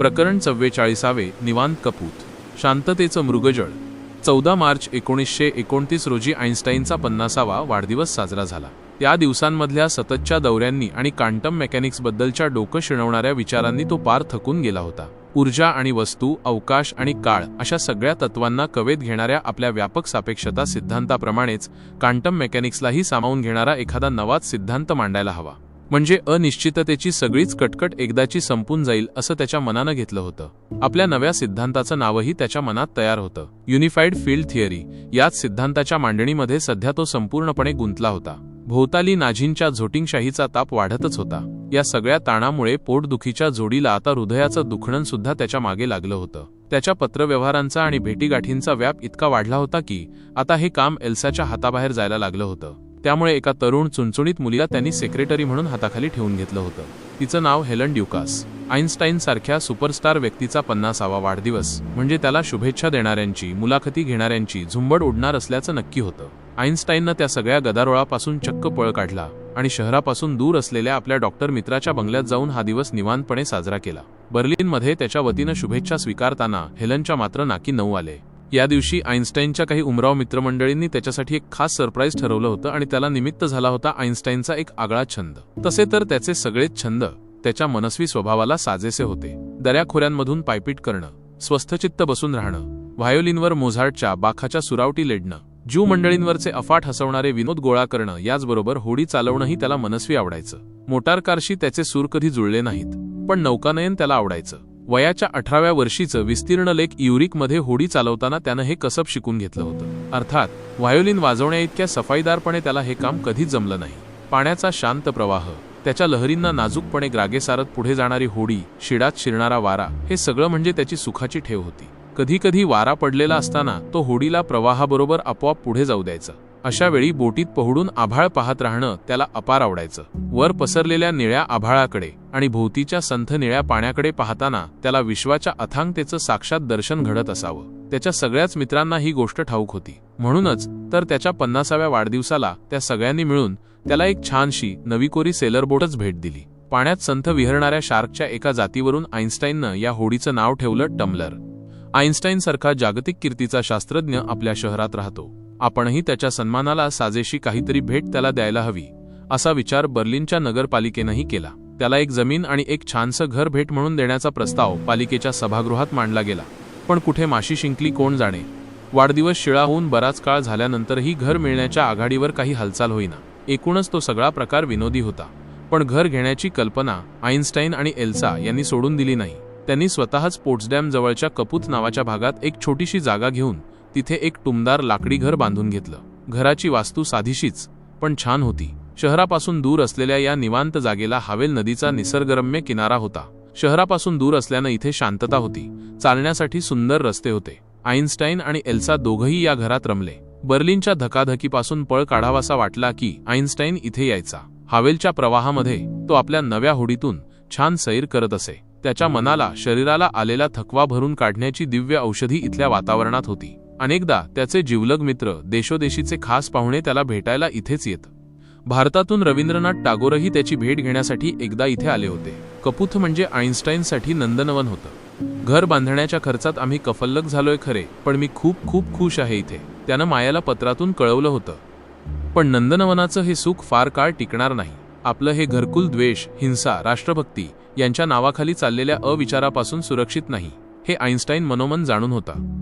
प्रकरण चव्वेचाळीसावे निवांत कपूत. शांततेचं मृगजळ. चौदा मार्च एकोणीसशे एकोणतीस रोजी आईन्स्टाईनचा पन्नासावा वाढदिवस साजरा झाला. त्या दिवसांमधल्या सततच्या दौऱ्यांनी आणि कांटम मेकॅनिक्सबद्दलच्या डोकं शिणवणाऱ्या विचारांनी तो पार थकून गेला होता. ऊर्जा आणि वस्तू अवकाश आणि काळ अशा सगळ्या तत्वांना कवेत घेणाऱ्या आपल्या व्यापक सापेक्षता सिद्धांताप्रमाणेच कांटम मेकॅनिक्सलाही सामावून घेणारा एखादा नवाच सिद्धांत मांडायला हवा. म्हणजे अनिश्चिततेची सगळीच कटकट एकदाची संपून जाईल असं त्याच्या मनानं घेतलं होतं. आपल्या नव्या सिद्धांताचं नावही त्याच्या मनात तयार होतं. युनिफाईड फील्ड थिअरी याच सिद्धांताच्या मांडणीमध्ये सध्या तो संपूर्णपणे गुंतला होता. भोवताली नाझींच्या झोटिंगशाहीचा ताप वाढतच होता. या सगळ्या ताणामुळे पोटदुखीच्या जोडीला आता हृदयाचं दुखणं सुद्धा त्याच्यामागे लागलं होतं. त्याच्या पत्रव्यवहारांचा आणि भेटीगाठींचा व्याप इतका वाढला होता की आता हे काम एल्साच्या हाताबाहेर जायला लागलं होतं. त्यामुळे एका तरुण चुणचुणीत मुलीला त्यांनी सेक्रेटरी म्हणून हाताखाली ठेवून घेतलं होतं. तिचं नाव हेलन ड्युकास. आईन्स्टाईन सारख्या सुपरस्टार व्यक्तीचा पन्नासावा वाढदिवस म्हणजे त्याला शुभेच्छा देणाऱ्यांची मुलाखती घेणाऱ्यांची झुंबड उडणार असल्याचं नक्की होतं. आईन्स्टाईननं त्या सगळ्या गदारोळापासून चक्क पळ काढला आणि शहरापासून दूर असलेल्या आपल्या डॉक्टर मित्राच्या बंगल्यात जाऊन हा दिवस निवांतपणे साजरा केला. बर्लिनमध्ये त्याच्या वतीनं शुभेच्छा स्वीकारताना हेलनच्या मात्र नाकी नऊ आले. या दिवशी आईन्स्टाईनच्या काही उमराव मित्रमंडळींनी त्याच्यासाठी एक खास सरप्राईज ठरवलं होतं आणि त्याला निमित्त झाला होता आईन्स्टाईनचा एक आगळा छंद. तसे तर त्याचे सगळेच छंद त्याच्या मनस्वी स्वभावाला साजेसे होते. दऱ्याखोऱ्यांमधून पायपीट करणं स्वस्थचित्त बसून राहणं व्हायोलिनवर मोझार्टच्या बाखाच्या सुरावटी लेडणं ज्यू मंडळींवरचे अफाट हसवणारे विनोद गोळा करणं याचबरोबर होडी चालवणंही त्याला मनस्वी आवडायचं. मोटारकारशी त्याचे सूर कधी जुळले नाहीत पण नौकानयन त्याला आवडायचं. वयाच्या अठराव्या वर्षीचं विस्तीर्ण लेख युरिकमध्ये होडी चालवताना त्यानं हे कसब शिकून घेतलं होतं. अर्थात व्हायोलिन वाजवण्या इतक्या सफाईदारपणे त्याला हे काम कधीच जमलं नाही. पाण्याचा शांत प्रवाह त्याच्या लहरींना नाजूकपणे ग्रागे सारत पुढे जाणारी होडी शिडात शिरणारा वारा हे सगळं म्हणजे त्याची सुखाची ठेव होती. कधी कधी वारा पडलेला असताना तो होडीला प्रवाहाबरोबर आपोआप पुढे जाऊ द्यायचा. अशा वेळी बोटीत पहुडून आभाळ पाहत राहणं त्याला अपार आवडायचं. वर पसरलेल्या निळ्या आभाळाकडे आणि भोवतीच्या संथ निळ्या पाण्याकडे पाहताना त्याला विश्वाच्या अथांगतेचं साक्षात दर्शन घडत असावं. त्याच्या सगळ्याच मित्रांना ही गोष्ट ठाऊक होती. म्हणूनच तर त्याच्या पन्नासाव्या वाढदिवसाला त्या सगळ्यांनी मिळून त्याला एक छानशी नवीकोरी सेलर बोटच भेट दिली. पाण्यात संथ विहरणाऱ्या शार्कच्या एका जातीवरून आईन्स्टाईननं या होडीचं नाव ठेवलं टम्लर. आईन्स्टाईन सारखा जागतिक कीर्तीचा शास्त्रज्ञ आपल्या शहरात राहतो. आपणही त्याच्या सन्मानाला साजेशी काहीतरी भेट त्याला द्यायला हवी असा विचार बर्लिनच्या नगरपालिकेनंही केला. त्याला एक जमीन आणि एक छानसं घर भेट म्हणून देण्याचा प्रस्ताव पालिकेच्या सभागृहात मांडला गेला. पण कुठे माशी शिंकली कोण जाणे? वाढदिवस शिळा होऊन बराच काळ झाल्यानंतरही घर मिळण्याच्या आघाडीवर काही हालचाल होईना. एकूणच तो सगळा प्रकार विनोदी होता. पण घर घेण्याची कल्पना आईन्स्टाईन आणि एल्सा यांनी सोडून दिली नाही. त्यांनी स्वतःच पोट्सडॅम जवळच्या कपूत नावाच्या भागात एक छोटीशी जागा घेऊन तिथे एक टुमदार लाकडी घर बांधून घेतलं. घराची वास्तू साधीशीच पण छान होती. शहरापासून दूर असलेल्या या निवांत जागेला हावेल नदीचा निसर्गरम्य किनारा होता. शहरापासून दूर असल्यानं इथे शांतता होती. चालण्यासाठी सुंदर रस्ते होते. आईन्स्टाईन आणि एल्सा दोघंही या घरात रमले. बर्लिनच्या धकाधकीपासून पळ काढावासा वाटला की आईन्स्टाईन इथे यायचा. हावेलच्या प्रवाहामध्ये तो आपल्या नव्या होडीतून छान सैर करत असे. त्याच्या मनाला शरीराला आलेला थकवा भरून काढण्याची दिव्य औषधी इथल्या वातावरणात होती. अनेकदा त्याचे जीवलग मित्र देशोदेशीचे खास पाहुणे त्याला भेटायला इथेच येत. भारतातून रवींद्रनाथ टागोरही त्याची भेट घेण्यासाठी एकदा इथे आले होते. कपुथ म्हणजे आईन्स्टाईनसाठी नंदनवन होतं. घर बांधण्याच्या खर्चात आम्ही कफल्लक झालोय खरे पण मी खूप खूप खुश आहे इथे. त्यानं मायाला पत्रातून कळवलं होतं. पण नंदनवनाचं हे सुख फार काळ टिकणार नाही. आपलं हे घरकुल द्वेष हिंसा राष्ट्रभक्ती यांच्या नावाखाली चाललेल्या अविचारापासून सुरक्षित नाही हे आईन्स्टाईन मनोमन जाणून होता.